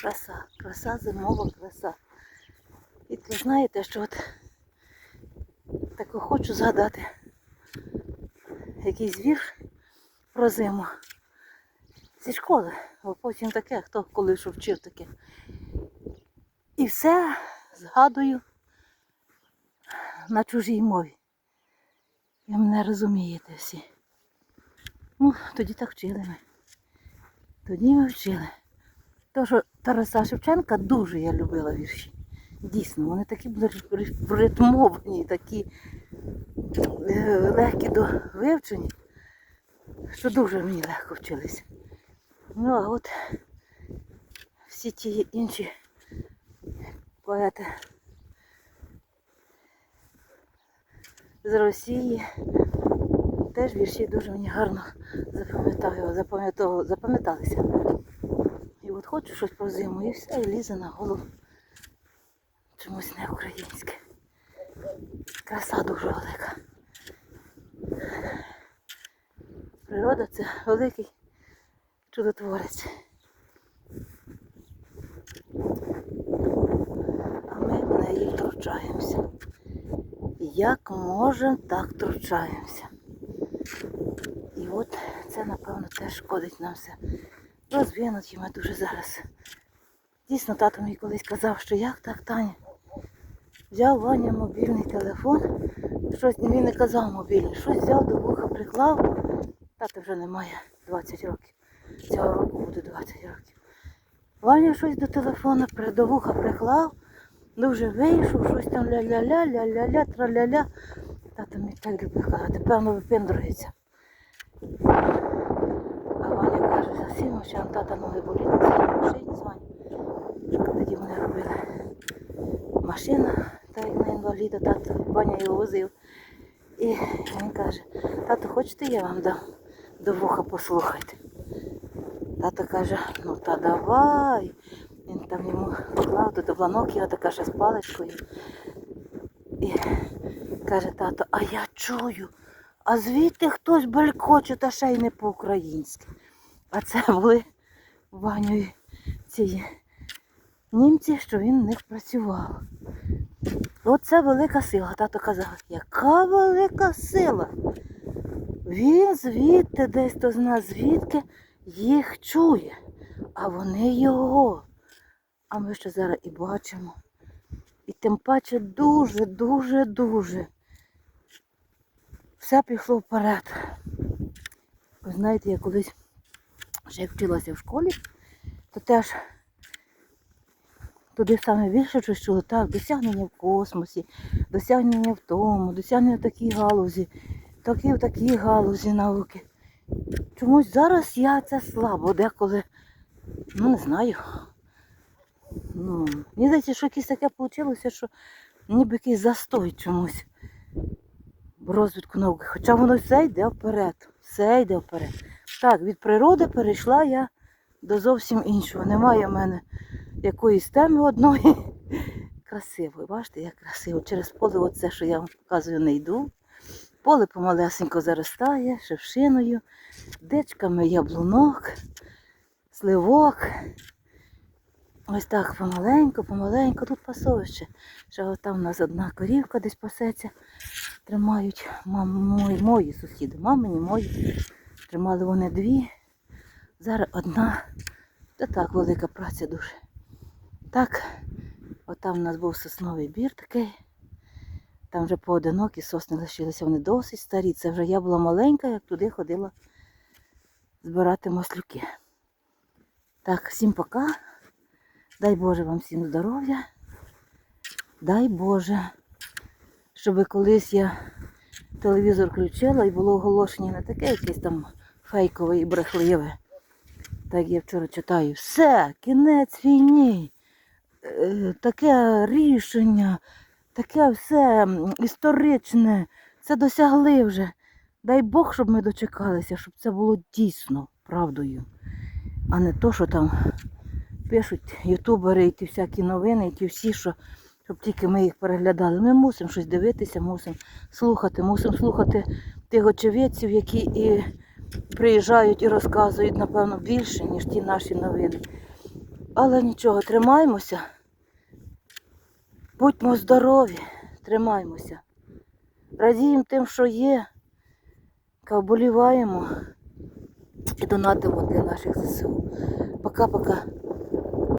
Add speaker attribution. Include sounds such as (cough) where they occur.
Speaker 1: Краса, краса, зимова краса. І ви знаєте, що от так хочу згадати якийсь вірш про зиму зі школи, бо потім таке, хто коли що вчив таке. І все згадую на чужій мові. Ви мене розумієте всі. Ну, тоді так вчили ми. Тоді ми вчили. То, що Тараса Шевченка дуже я любила вірші. Дійсно, вони такі були ритмовані, такі е, легкі до вивчення, що дуже мені легко вчилися. Ну, а от всі ті інші поети з Росії теж вірші дуже мені гарно запам'яталися. От хочу щось про зиму, і все, і лізе на голову. Чомусь не українське. Краса дуже велика. Природа це великий чудотворець. А ми в неї втручаємося. Як можемо, так втручаємося. І от це, напевно, теж шкодить нам все. Розвинуті ми дуже зараз. Дійсно, тато мій колись казав, що як так, Таня? Взяв Ваня мобільний телефон, щось він не казав мобільний, щось взяв до вуха, приклав. Тата вже немає 20 років. Цього року буде 20 років. Ваня щось до телефона до вуха приклав, дуже вийшов, щось там ля-ля-ля, ля-ля-ля, тра-ля-ля. Тато мій так любив казати, певно, випендрується. А Ваня каже, всім тата ноги боліли, машині з Ваню. Що тоді вони робили? Машина, так як на інваліда, тато Ваня його возив. І він каже, тато, хочете, я вам дам до вуха послухайте. Тато каже, ну та давай. Він там йому поклав до бланок його така ще з паличкою. І каже тато, а я чую, а звідти хтось белькоче, та ще й не по-українськи. А це були Ваньої ці німці, що він в них працював. Оце велика сила. Тато казав, яка велика сила. Він звідти, десь то зна звідки їх чує, а вони його. А ми ще зараз і бачимо. І тим паче дуже, дуже, дуже. Все пішло вперед. Ви знаєте, я колись ще як вчилася в школі, то теж туди саме більше чуло, так, досягнення в космосі, досягнення в тому, досягнення в такій галузі, такі в такій галузі науки. Чомусь зараз я це слабо, деколи, ну не знаю. Ну, мені здається, що якесь таке вийшло, що ніби якийсь застой чомусь в розвитку науки. Хоча воно все йде вперед. Все йде вперед. Так, від природи перейшла я до зовсім іншого. Немає в мене якоїсь теми одної. (laughs) Красиво, бачите, як красиво. Через поле оце, що я вам показую, не йду. Поле помалесенько заростає, шевшиною, дичками яблунок, сливок. Ось так помаленьку, помаленьку. Тут пасовище. Ще от там у нас одна корівка десь пасеться. Тримають мої, мої сусіди, мамині мої. Тримали вони дві. Зараз одна. Та так велика праця дуже. Так, от там у нас був сосновий бір такий. Там вже поодинокі сосни лишилися, вони досить старі. Це вже я була маленька, як туди ходила збирати маслюки. Так, всім пока. Дай Боже вам всім здоров'я. Дай Боже, щоб колись я телевізор включила і було оголошення не таке якесь там фейкове і брехливе. Так я вчора читаю. Все, кінець війні. Е, Таке рішення, таке все історичне. Це досягли вже. Дай Бог, щоб ми дочекалися, щоб це було дійсно правдою, а не то, що там пишуть ютубери і ті всякі новини, і ті всі, що щоб тільки ми їх переглядали. Ми мусимо щось дивитися, мусимо слухати, мусимо слухати тих очевидців, які і приїжджають і розказують, напевно, більше, ніж ті наші новини. Але нічого, тримаємося. Будьмо здорові, тримаємося. Радіємо тим, що є. Вболіваємо і донатимо для наших ЗСУ. Пока-пока.